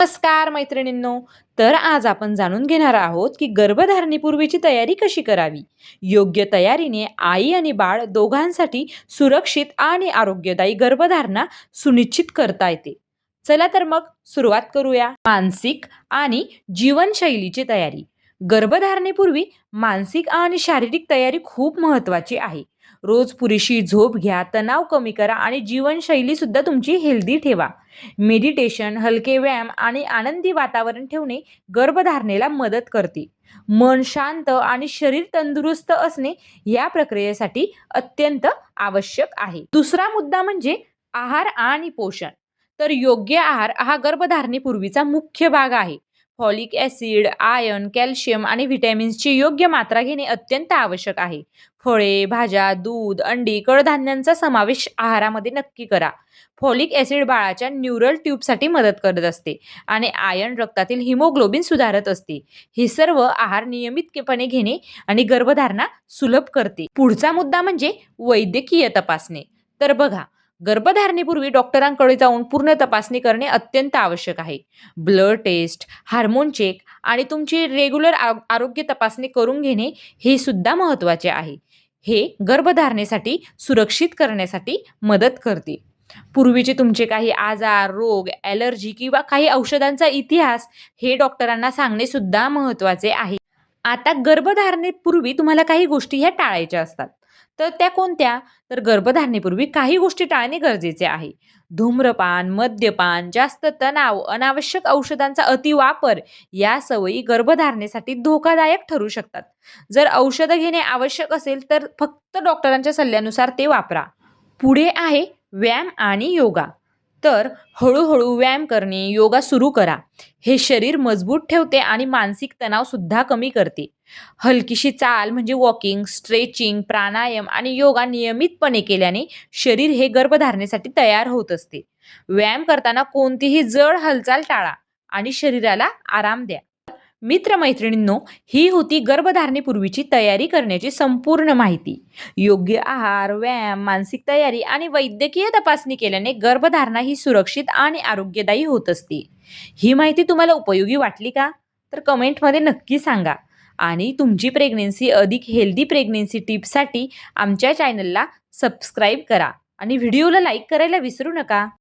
नमस्कार मैत्रिणींनो. तर आज आपण जाणून घेणार आहोत की गर्भधारणेपूर्वीची तयारी कशी करावी? योग्य तयारीने आई आणि बाळ दोघांसाठी सुरक्षित आणि आरोग्यदायी गर्भधारणा सुनिश्चित करता येते. चला तर मग सुरुवात करूया. मानसिक आणि जीवनशैलीची तयारी. गर्भधारणेपूर्वी मानसिक आणि शारीरिक तयारी खूप महत्त्वाची आहे. रोज पुरेशी झोप घ्या तणाव कमी करा आणि जीवनशैली सुद्धा तुमची हेल्दी ठेवा. मेडिटेशन हलके व्यायाम आणि आनंदी वातावरण ठेवणे गर्भधारणेला मदत करते. मन शांत आणि शरीर तंदुरुस्त असणे या प्रक्रियेसाठी अत्यंत आवश्यक आहे. दुसरा मुद्दा म्हणजे आहार आणि पोषण. तर योग्य आहार हा गर्भधारणेपूर्वीचा मुख्य भाग आहे. फॉलिक ॲसिड आयर्न कॅल्शियम आणि व्हिटॅमिन्सची योग्य मात्रा घेणे अत्यंत आवश्यक आहे. फळे भाज्या दूध अंडी कडधान्यांचा समावेश आहारामध्ये नक्की करा. फॉलिक ॲसिड बाळाच्या न्यूरल ट्यूबसाठी मदत करत असते आणि आयर्न रक्तातील हिमोग्लोबिन सुधारत असते. हे सर्व आहार नियमितपणे घेणे आणि गर्भधारणा सुलभ करते. पुढचा मुद्दा म्हणजे वैद्यकीय तपासणे. तर बघा गर्भधारणेपूर्वी डॉक्टरांकडे जाऊन पूर्ण तपासणी करणे अत्यंत आवश्यक आहे. ब्लड टेस्ट हार्मोन चेक आणि तुमची रेग्युलर आरोग्य तपासणी करून घेणे हे सुद्धा महत्त्वाचे आहे. हे गर्भधारणेसाठी सुरक्षित करण्यासाठी मदत करते पूर्वीचे तुमचे काही आजार रोग ॲलर्जी किंवा काही औषधांचा इतिहास हे डॉक्टरांना सांगणे सुद्धा महत्त्वाचे आहे. आता गर्भधारणेपूर्वी तुम्हाला काही गोष्टी ह्या टाळायच्या असतात. तर त्या कोणत्या? तर गर्भधारणेपूर्वी काही गोष्टी टाळणे गरजेचे आहे. धूम्रपान मद्यपान जास्त तणाव अनावश्यक औषधांचा अतिवापर या सवयी गर्भधारणेसाठी धोकादायक ठरू शकतात. जर औषधं घेणे आवश्यक असेल तर फक्त डॉक्टरांच्या सल्ल्यानुसार ते वापरा. पुढे आहे व्यायाम आणि योगा. तर हळूहळू व्यायाम करणे योगा सुरू करा. हे शरीर मजबूत ठेवते आणि मानसिक तणावसुद्धा कमी करते. हलकीशी चाल म्हणजे वॉकिंग स्ट्रेचिंग प्राणायाम आणि योगा नियमितपणे केल्याने शरीर हे गर्भधारणेसाठी तयार होत असते. व्यायाम करताना कोणतीही जड हालचाल टाळा आणि शरीराला आराम द्या. मित्रमैत्रिणींनो ही होती गर्भधारणेपूर्वीची तयारी करण्याची संपूर्ण माहिती. योग्य आहार व्यायाम मानसिक तयारी आणि वैद्यकीय तपासणी केल्याने गर्भधारणा ही सुरक्षित आणि आरोग्यदायी होत असते. ही माहिती तुम्हाला उपयोगी वाटली का? तर कमेंटमध्ये नक्की सांगा. आणि तुमची प्रेग्नेन्सी अधिक हेल्दी प्रेग्नेन्सी टिप्ससाठी आमच्या चॅनलला सबस्क्राईब करा आणि व्हिडिओला लाईक करायला विसरू नका.